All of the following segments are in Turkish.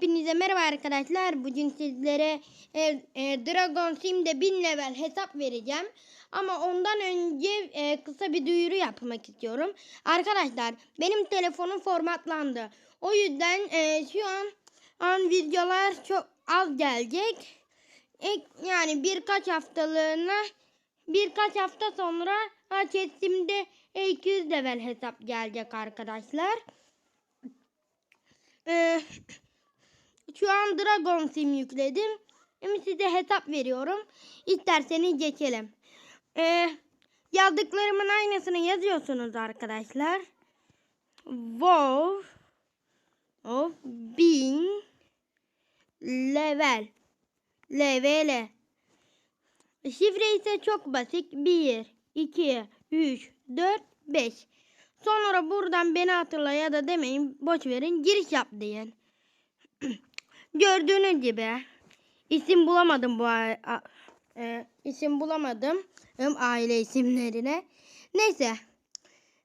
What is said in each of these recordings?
Hepinize merhaba arkadaşlar. Bugün sizlere e, e, Dragon Sim'de 1000 level hesap vereceğim. Ama ondan önce e, kısa bir duyuru yapmak istiyorum. Arkadaşlar benim telefonum formatlandı. O yüzden e, şu an, an videolar çok az gelecek. İlk, yani birkaç haftalığına birkaç hafta sonra Sim'de 200 level hesap gelecek arkadaşlar. Ee, şu an Dragon Sim yükledim. Şimdi size hesap veriyorum. İsterseniz geçelim. Ee, yazdıklarımın aynısını yazıyorsunuz arkadaşlar. Wow of bin level level Şifre ise çok basit. 1, 2, 3, 4, 5. Sonra buradan beni hatırla ya da demeyin boş verin giriş yap deyin. Gördüğünüz gibi isim bulamadım bu e, isim bulamadım aile isimlerine. Neyse.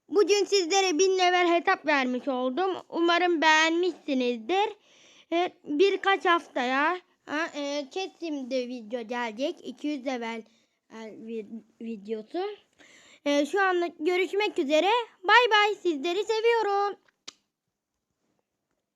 Bugün sizlere bin level hesap vermiş oldum. Umarım beğenmişsinizdir. E, birkaç haftaya ha, e, kesimde video gelecek. 200 level e, vi- videosu. E, şu anlık görüşmek üzere. Bay bay. Sizleri seviyorum.